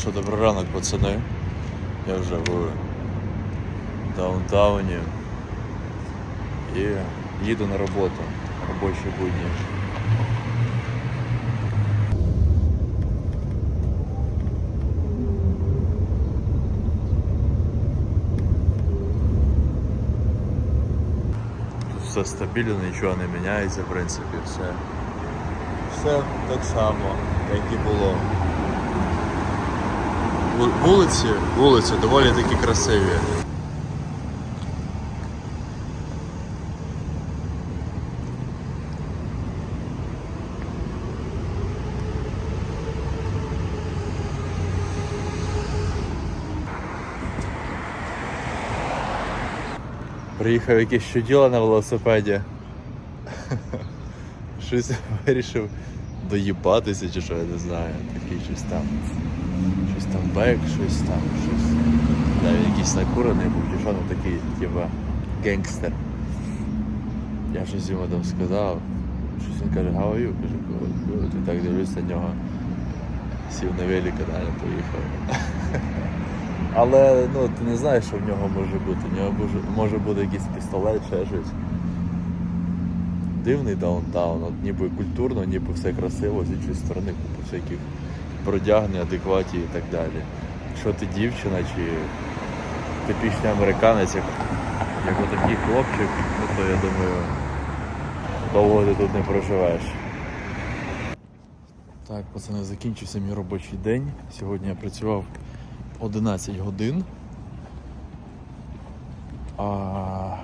що, добрий ранок, пацани. Я вже в даунтауні і їду на роботу. Робочі будні. Тут все стабільно, нічого не міняється, в принципі, все. Все так само, як і було. Ву- Вулиці, вулиці доволі таки красиві. Приїхав якесь щоділо на велосипеді. Щось вирішив доїбатися чи що, я не знаю. Такий щось там. Бек, щось там, щось. Да, він якийсь накурений був, що, ну такий, типа, гангстер. Я щось йому там сказав. Щось він каже, how are you? Кажу, good. І так дивлюсь на нього. Сів на велик і далі поїхав. Але ну, ти не знаєш, що в нього може бути. В нього може, може бути якийсь пістолет, ще щось. Дивний даунтаун, от ніби культурно, ніби все красиво, з іншої сторони купа всяких бродяг, неадекватів і так далі. Якщо ти дівчина чи типічний американець, як, як отакий хлопчик, ну то я думаю, довго ти тут не проживеш. Так, пацани, закінчився мій робочий день. Сьогодні я працював 11 годин. А...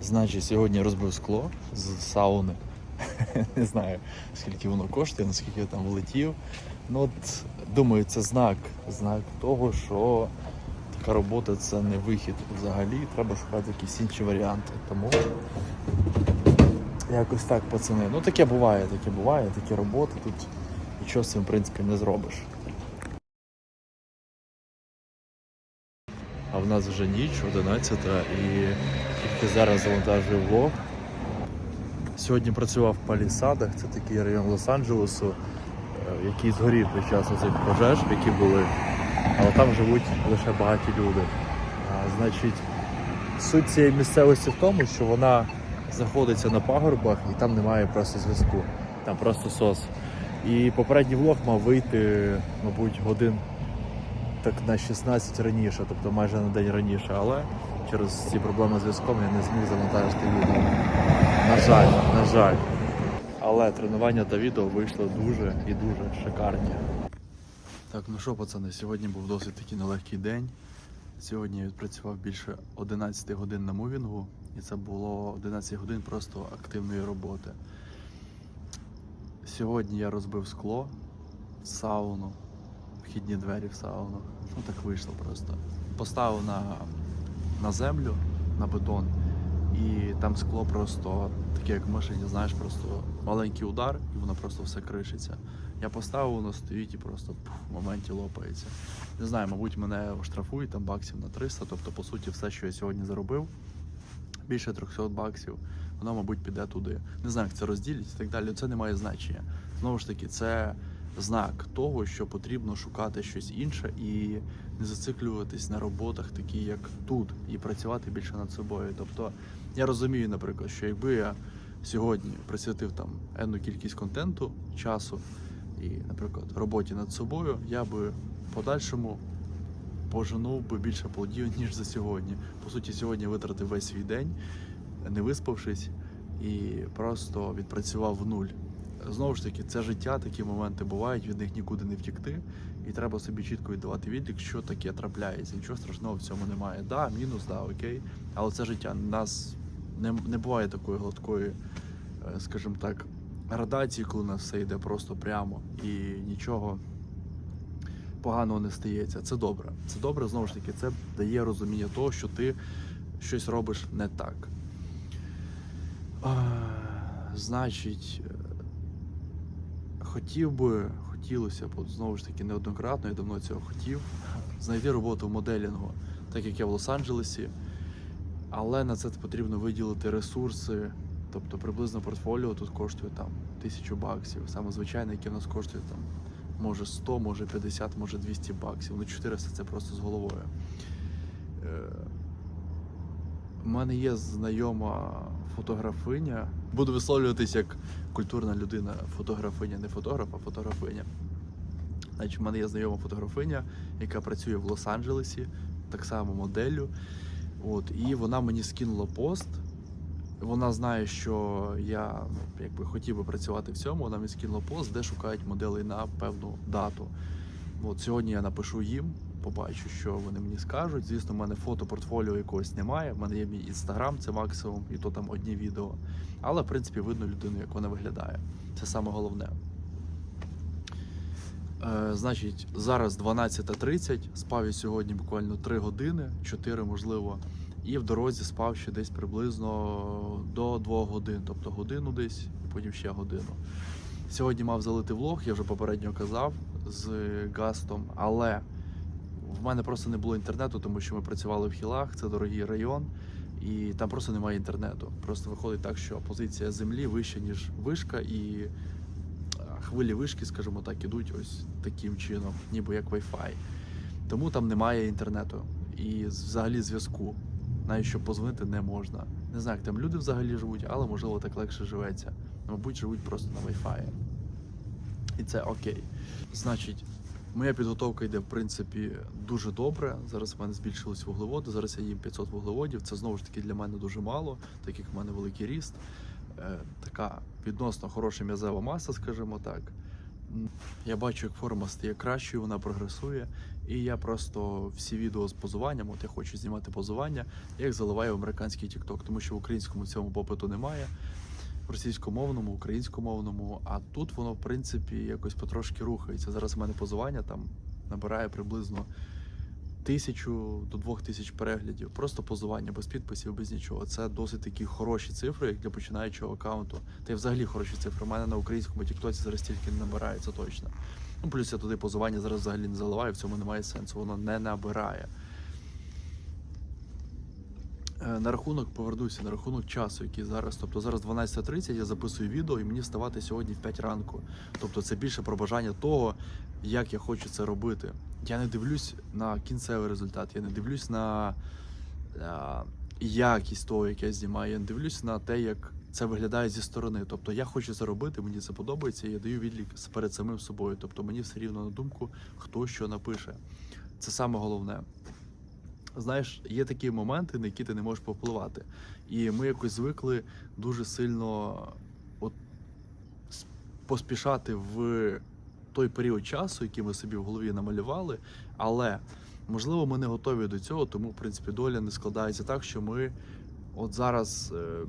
Значить, сьогодні розбив скло з сауни. Не знаю, скільки воно коштує, наскільки я там влетів. Ну от, думаю, це знак. Знак того, що така робота це не вихід взагалі. Треба шукати якісь інші варіанти. Тому якось так, пацани. Ну таке буває, таке буває, такі роботи. Тут нічого з цим, в принципі, не зробиш. А в нас вже ніч, 11 і тільки зараз завантажую влог. Сьогодні працював в Палісадах, це такий район Лос-Анджелесу, е, який згорів під час цих пожеж, які були. Але там живуть лише багаті люди. А, значить, суть цієї місцевості в тому, що вона знаходиться на пагорбах і там немає просто зв'язку. Там просто сос. І попередній влог мав вийти, мабуть, годин так на 16 раніше, тобто майже на день раніше, але через ці проблеми з зв'язком я не зміг завантажити відео. На жаль, на жаль. Але тренування та відео вийшло дуже і дуже шикарні. Так, ну що, пацани, сьогодні був досить такий нелегкий день. Сьогодні я відпрацював більше 11 годин на мувінгу, і це було 11 годин просто активної роботи. Сьогодні я розбив скло, сауну, вхідні двері в сауну. Ну так вийшло просто. Поставив на, на землю, на бетон, і там скло просто таке, як в машині, знаєш, просто маленький удар, і воно просто все кришиться. Я поставив, воно стоїть і просто пух, в моменті лопається. Не знаю, мабуть, мене оштрафують там баксів на 300, тобто, по суті, все, що я сьогодні заробив, більше 300 баксів, воно, мабуть, піде туди. Не знаю, як це розділять і так далі. Це не має значення. Знову ж таки, це знак того, що потрібно шукати щось інше і не зациклюватись на роботах, такі як тут, і працювати більше над собою. Тобто я розумію, наприклад, що якби я сьогодні присвятив там енну кількість контенту, часу і, наприклад, роботі над собою, я би в подальшому поженув би більше плодів, ніж за сьогодні. По суті, сьогодні витратив весь свій день, не виспавшись, і просто відпрацював в нуль. Знову ж таки, це життя, такі моменти бувають, від них нікуди не втікти. І треба собі чітко віддавати відлік, що таке трапляється. Нічого страшного в цьому немає. Да, мінус, да, окей. Але це життя. Нас не, не буває такої гладкої, е, скажімо так, градації, коли у нас все йде просто прямо і нічого поганого не стається. Це добре. Це добре, знову ж таки, це дає розуміння того, що ти щось робиш не так. Значить, хотів би, хотілося б, знову ж таки, неоднократно, я давно цього хотів, знайти роботу моделінгу, так як я в Лос-Анджелесі. Але на це потрібно виділити ресурси. Тобто приблизно портфоліо тут коштує там тисячу баксів. Саме звичайне, яке в нас коштує там може 100, може 50, може 200 баксів. Ну 400 це просто з головою. У мене є знайома фотографиня. Буду висловлюватись як культурна людина, фотографиня, не фотограф, а фотографиня. Значить, в мене є знайома фотографиня, яка працює в Лос-Анджелесі, так само моделлю. От, і вона мені скинула пост. Вона знає, що я ну, якби хотів би працювати в цьому. Вона мені скинула пост, де шукають моделей на певну дату. От сьогодні я напишу їм, побачу, що вони мені скажуть. Звісно, в мене фото портфоліо якогось немає. В мене є мій інстаграм, це максимум, і то там одні відео. Але в принципі видно людину, як вона виглядає. Це саме головне. Е, значить, зараз 12.30, спав я сьогодні буквально 3 години, 4 можливо, і в дорозі спав ще десь приблизно до 2 годин, тобто годину десь, і потім ще годину. Сьогодні мав залити влог, я вже попередньо казав з Гастом, але в мене просто не було інтернету, тому що ми працювали в Хілах, це дорогий район, і там просто немає інтернету. Просто виходить так, що позиція землі вища, ніж вишка, і хвилі вишки, скажімо так, ідуть ось таким чином, ніби як Wi-Fi. Тому там немає інтернету і взагалі зв'язку. Навіть щоб позвонити не можна. Не знаю, як там люди взагалі живуть, але можливо так легше живеться. Мабуть, живуть просто на Wi-Fi. І це окей. Значить, моя підготовка йде, в принципі, дуже добре. Зараз в мене збільшились вуглеводи. Зараз я їм 500 вуглеводів. Це знову ж таки для мене дуже мало, так як в мене великий ріст. Е, така відносно хороша м'язева маса, скажімо так. Я бачу, як форма стає кращою, вона прогресує. І я просто всі відео з позуванням, от я хочу знімати позування, я їх заливаю в американський TikTok, тому що в українському цьому попиту немає. Російськомовному, українськомовному, а тут воно, в принципі, якось потрошки рухається. Зараз в мене позування там набирає приблизно тисячу до двох тисяч переглядів. Просто позування, без підписів, без нічого. Це досить такі хороші цифри, як для починаючого аккаунту. Та й взагалі хороші цифри. У мене на українському тіктоці зараз тільки не набирається точно. Ну, плюс я туди позування зараз взагалі не заливаю, в цьому немає сенсу, воно не набирає. Е, На рахунок повернуся, на рахунок часу, який зараз. Тобто зараз 12.30, я записую відео і мені вставати сьогодні в 5 ранку. Тобто це більше про бажання того, як я хочу це робити. Я не дивлюсь на кінцевий результат, я не дивлюсь на а, якість того, як я знімаю, я не дивлюсь на те, як це виглядає зі сторони. Тобто я хочу це робити, мені це подобається, і я даю відлік перед самим собою. Тобто мені все рівно на думку, хто що напише. Це саме головне. Знаєш, є такі моменти, на які ти не можеш повпливати. І ми якось звикли дуже сильно от, поспішати в той період часу, який ми собі в голові намалювали. Але можливо, ми не готові до цього, тому в принципі доля не складається так, що ми от зараз. Е,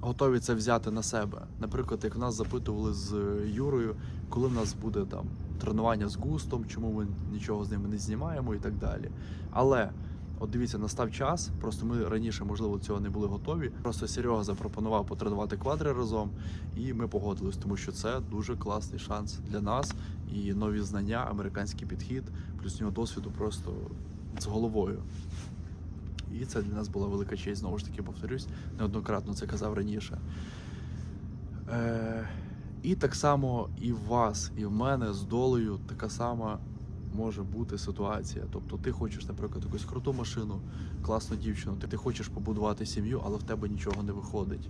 Готові це взяти на себе. Наприклад, як нас запитували з Юрою, коли в нас буде там тренування з густом, чому ми нічого з ними не знімаємо і так далі. Але от дивіться, настав час. Просто ми раніше, можливо, цього не були готові. Просто Серега запропонував потренувати квадри разом, і ми погодились, тому що це дуже класний шанс для нас і нові знання, американський підхід, плюс нього досвіду просто з головою. І це для нас була велика честь, знову ж таки, повторюсь, неоднократно це казав раніше. Е, і так само і в вас, і в мене з долею така сама може бути ситуація. Тобто ти хочеш, наприклад, якусь круту машину, класну дівчину, ти, ти хочеш побудувати сім'ю, але в тебе нічого не виходить.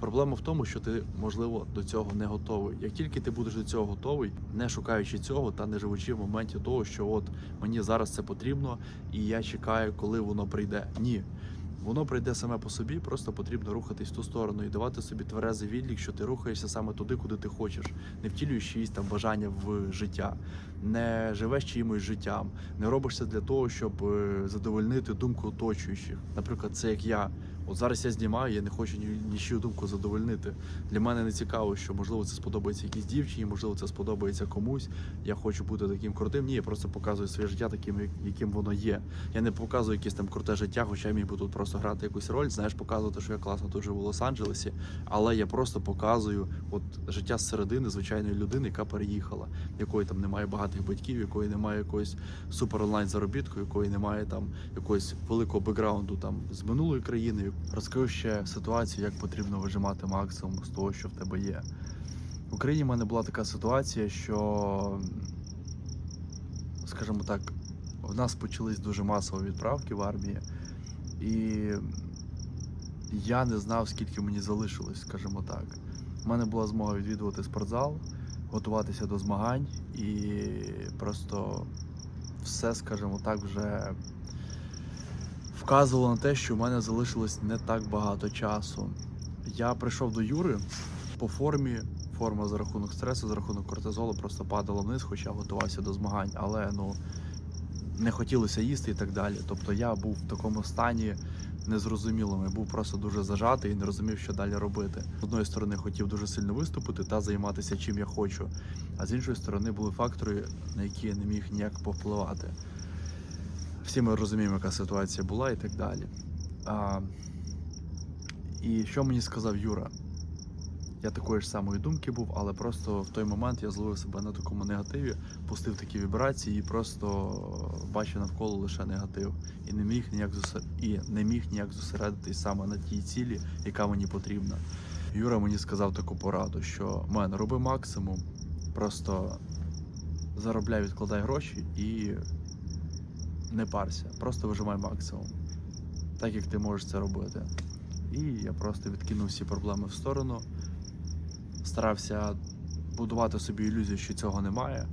Проблема в тому, що ти, можливо, до цього не готовий. Як тільки ти будеш до цього готовий, не шукаючи цього та не живучи в моменті того, що от мені зараз це потрібно, і я чекаю, коли воно прийде. Ні. Воно прийде саме по собі, просто потрібно рухатись в ту сторону і давати собі тверезий відлік, що ти рухаєшся саме туди, куди ти хочеш, не втілюєш чиїсь там бажання в життя, не живеш чиїмось життям, не робишся для того, щоб е, задовольнити думку оточуючих. Наприклад, це як я. От зараз я знімаю, я не хочу ні, нічию думку задовольнити. Для мене не цікаво, що можливо це сподобається якійсь дівчині, можливо, це сподобається комусь. Я хочу бути таким крутим. Ні, я просто показую своє життя таким, яким воно є. Я не показую якесь там круте життя, хоча я міг би тут просто грати якусь роль, знаєш, показувати, що я класно тут живу в Лос-Анджелесі. Але я просто показую от життя зсередини звичайної людини, яка переїхала, якої там немає багатих батьків, якої немає якоїсь супер онлайн заробітку, якої немає там якогось великого бекграунду там з минулої країни. Розкажу ще ситуацію, як потрібно вижимати максимум з того, що в тебе є. В Україні в мене була така ситуація, що, скажімо так, в нас почались дуже масові відправки в армії, і я не знав, скільки мені залишилось, скажімо так. У мене була змога відвідувати спортзал, готуватися до змагань і просто все, скажімо так, вже вказувало на те, що в мене залишилось не так багато часу. Я прийшов до Юри по формі. Форма за рахунок стресу, за рахунок кортизолу просто падала вниз, хоча готувався до змагань, але ну не хотілося їсти і так далі. Тобто я був в такому стані незрозумілому. Я був просто дуже зажатий і не розумів, що далі робити. З одної сторони хотів дуже сильно виступити та займатися чим я хочу, а з іншої сторони були фактори, на які я не міг ніяк повпливати. Всі ми розуміємо, яка ситуація була і так далі. А, і що мені сказав Юра? Я такої ж самої думки був, але просто в той момент я зловив себе на такому негативі, пустив такі вібрації і просто бачив навколо лише негатив. І не міг ніяк зосер... і не міг ніяк зосередитись саме на тій цілі, яка мені потрібна. Юра мені сказав таку пораду, що мен, роби максимум, просто заробляй, відкладай гроші і не парся, просто вижимай максимум, так як ти можеш це робити. І я просто відкинув всі проблеми в сторону старався будувати собі ілюзію, що цього немає.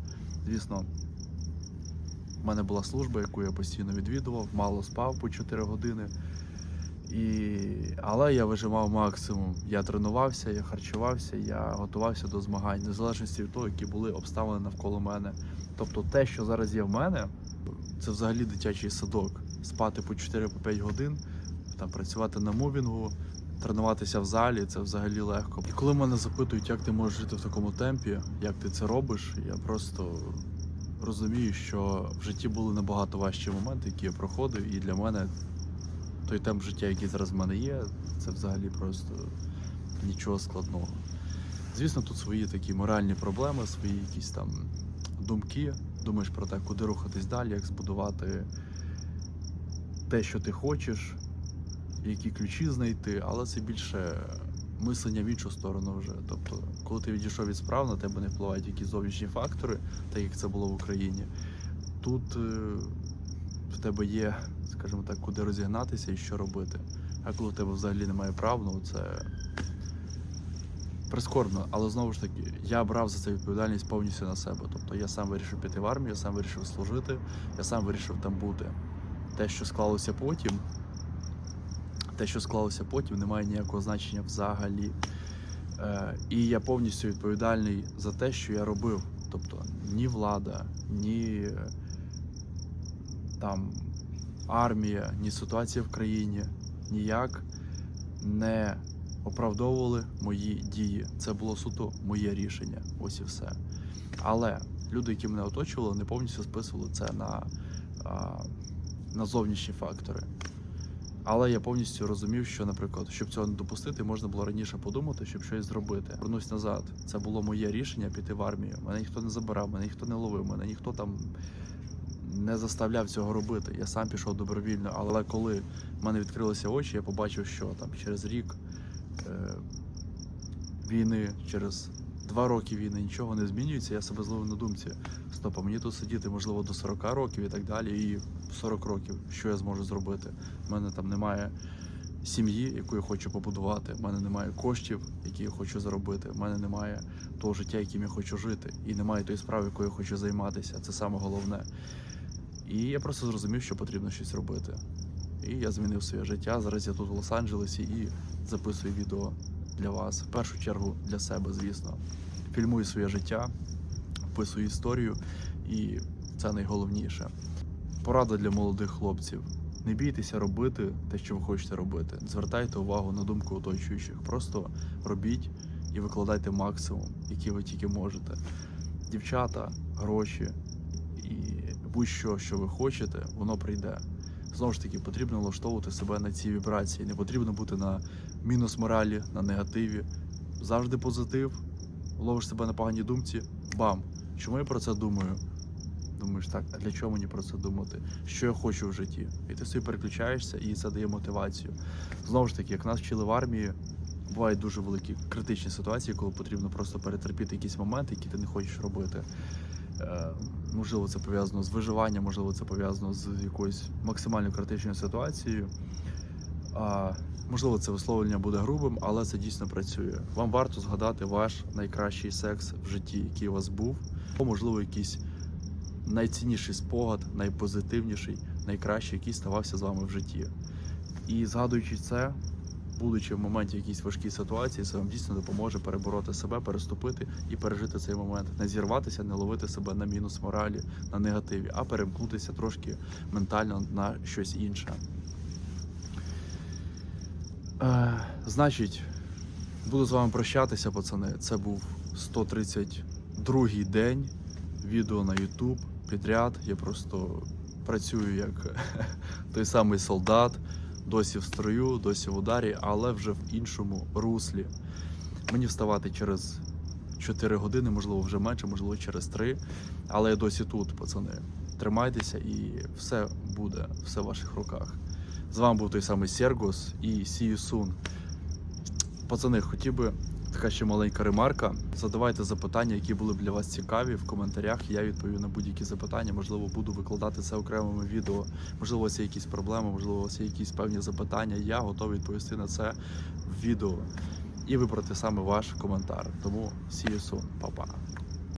Звісно, в мене була служба, яку я постійно відвідував, мало спав по 4 години. І... Але я вижимав максимум. Я тренувався, я харчувався, я готувався до змагань, незалежно від того, які були обставини навколо мене. Тобто те, що зараз є в мене, це взагалі дитячий садок. Спати по 4-5 годин, там, працювати на мувінгу, тренуватися в залі це взагалі легко. І коли мене запитують, як ти можеш жити в такому темпі, як ти це робиш, я просто розумію, що в житті були набагато важчі моменти, які я проходив, і для мене той темп життя, який зараз в мене є, це взагалі просто нічого складного. Звісно, тут свої такі моральні проблеми, свої якісь там думки. Думаєш про те, куди рухатись далі, як збудувати те, що ти хочеш, які ключі знайти, але це більше мислення в іншу сторону вже. Тобто, коли ти відійшов від справ, на тебе не впливають якісь зовнішні фактори, так як це було в Україні. Тут е, в тебе є, скажімо так, куди розігнатися і що робити. А коли в тебе взагалі немає прав, ну це прискорбно. Але знову ж таки, я брав за це відповідальність повністю на себе. Тобто я сам вирішив піти в армію, я сам вирішив служити, я сам вирішив там бути. Те, що склалося потім, те, що склалося потім, не має ніякого значення взагалі. Е, і я повністю відповідальний за те, що я робив. Тобто ні влада, ні е, там армія, ні ситуація в країні ніяк не оправдовували мої дії. Це було суто моє рішення. Ось і все. Але люди, які мене оточували, не повністю списували це на, на зовнішні фактори. Але я повністю розумів, що, наприклад, щоб цього не допустити, можна було раніше подумати, щоб щось зробити. Вернусь назад. Це було моє рішення піти в армію. Мене ніхто не забирав, мене ніхто не ловив, мене ніхто там не заставляв цього робити. Я сам пішов добровільно. Але коли в мене відкрилися очі, я побачив, що там через рік е, війни, через два роки війни нічого не змінюється. Я себе зловив на думці. Стоп, а мені тут сидіти, можливо, до 40 років і так далі. І 40 років, що я зможу зробити? У мене там немає сім'ї, яку я хочу побудувати. У мене немає коштів, які я хочу заробити. У мене немає того життя, яким я хочу жити. І немає тої справи, якою я хочу займатися. Це саме головне. І я просто зрозумів, що потрібно щось робити. І я змінив своє життя. Зараз я тут в Лос-Анджелесі і записую відео для вас. В першу чергу для себе, звісно. Фільмую своє життя, вписую історію, і це найголовніше. Порада для молодих хлопців. Не бійтеся робити те, що ви хочете робити. Звертайте увагу на думку оточуючих. Просто робіть і викладайте максимум, який ви тільки можете. Дівчата, гроші будь-що, що ви хочете, воно прийде. Знову ж таки, потрібно влаштовувати себе на ці вібрації. Не потрібно бути на мінус моралі, на негативі. Завжди позитив. Ловиш себе на поганій думці. Бам! Чому я про це думаю? Думаєш, так, а для чого мені про це думати? Що я хочу в житті? І ти собі переключаєшся, і це дає мотивацію. Знову ж таки, як нас вчили в армії, бувають дуже великі критичні ситуації, коли потрібно просто перетерпіти якісь моменти, які ти не хочеш робити. Е, можливо, це пов'язано з виживанням, можливо, це пов'язано з якоюсь максимально критичною ситуацією. Можливо, це висловлення буде грубим, але це дійсно працює. Вам варто згадати ваш найкращий секс в житті, який у вас був, або, можливо, якийсь найцінніший спогад, найпозитивніший, найкращий, який ставався з вами в житті. І згадуючи це, будучи в моменті якійсь важкій ситуації, це вам дійсно допоможе перебороти себе, переступити і пережити цей момент, не зірватися, не ловити себе на мінус моралі, на негативі, а перемкнутися трошки ментально на щось інше. Е, значить, буду з вами прощатися, пацани. Це був 132-й день відео на YouTube підряд. Я просто працюю як той самий солдат, досі в строю, досі в ударі, але вже в іншому руслі. Мені вставати через 4 години, можливо, вже менше, можливо, через 3. Але я досі тут, пацани. Тримайтеся і все буде, все в ваших руках. З вами був той самий Сергос і See you soon. Пацани, хотів би така ще маленька ремарка. Задавайте запитання, які були б для вас цікаві в коментарях. Я відповім на будь-які запитання. Можливо, буду викладати це окремими відео. Можливо, у вас є якісь проблеми, можливо, у вас є якісь певні запитання. Я готовий відповісти на це в відео і вибрати саме ваш коментар. Тому see you soon. Па-па.